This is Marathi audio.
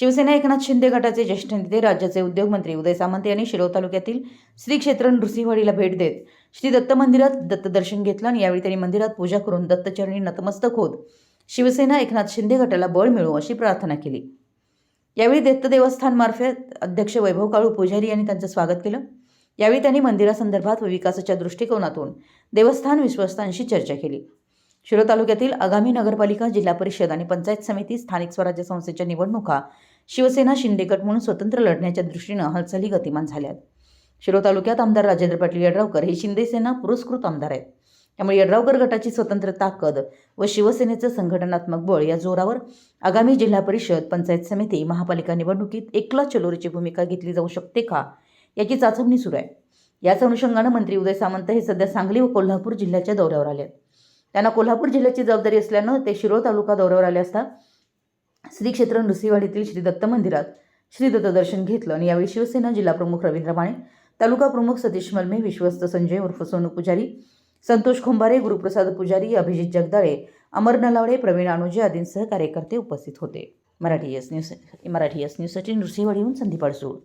शिवसेना एकनाथ शिंदे गटाचे ज्येष्ठ नेते राज्याचे उद्योगमंत्री उदय सामंत यांनी शिरोळ तालुक्यातील श्री क्षेत्र नृसिंहवाडीला भेट देत श्री दत्त मंदिरात दत्तदर्शन घेतलं आणि यावेळी त्यांनी मंदिरात पूजा करून दत्तचरणी नतमस्तक होत शिवसेना एकनाथ शिंदे गटाला बळ मिळो अशी प्रार्थना केली. यावेळी दत्त देवस्थानमार्फत अध्यक्ष वैभव काळू पुजारी यांनी त्यांचं स्वागत केलं. यावेळी त्यांनी मंदिरासंदर्भात व विकासाच्या दृष्टिकोनातून देवस्थान विश्वस्तांशी चर्चा केली. शिरो तालुक्यातील आगामी नगरपालिका जिल्हा परिषद आणि पंचायत समिती स्थानिक स्वराज्य संस्थेच्या निवडणुका शिवसेना शिंदे गट म्हणून स्वतंत्र लढण्याच्या दृष्टीनं हालचाली गतिमान झाल्यात. शिरो तालुक्यात आमदार राजेंद्र पाटील यड्रावकर हे शिंदेसेना पुरस्कृत आमदार आहेत. त्यामुळे यड्रावकर गटाची स्वतंत्र ताकद व शिवसेनेचं संघटनात्मक बळ या जोरावर आगामी जिल्हा परिषद पंचायत समिती महापालिका निवडणुकीत एकला चलोरीची भूमिका घेतली जाऊ शकते का याची चाचपणी सुरू आहे. याच अनुषंगानं मंत्री उदय सामंत हे सध्या सांगली व कोल्हापूर जिल्ह्याच्या दौऱ्यावर आले आहेत त्यांना कोल्हापूर जिल्ह्याची जबाबदारी असल्यानं ते शिरोळ तालुका दौऱ्यावर आले असता श्री क्षेत्र नृसिंहवाडीतील श्री दत्त मंदिरात श्री दत्त दर्शन घेतलं आणि यावेळी शिवसेना जिल्हा प्रमुख रवींद्र माने तालुका प्रमुख सतीश मलमे विश्वस्त संजय उर्फ सोनू पुजारी संतोष खोंबारे गुरुप्रसाद पुजारी अभिजित जगदाळे अमर नलावडे प्रवीण अनुजे आदींसह कार्यकर्ते उपस्थित होते. Marathi S news Marathi S न्यूजसाठी नृसिंहवाडीहून संदीप अडसूळ.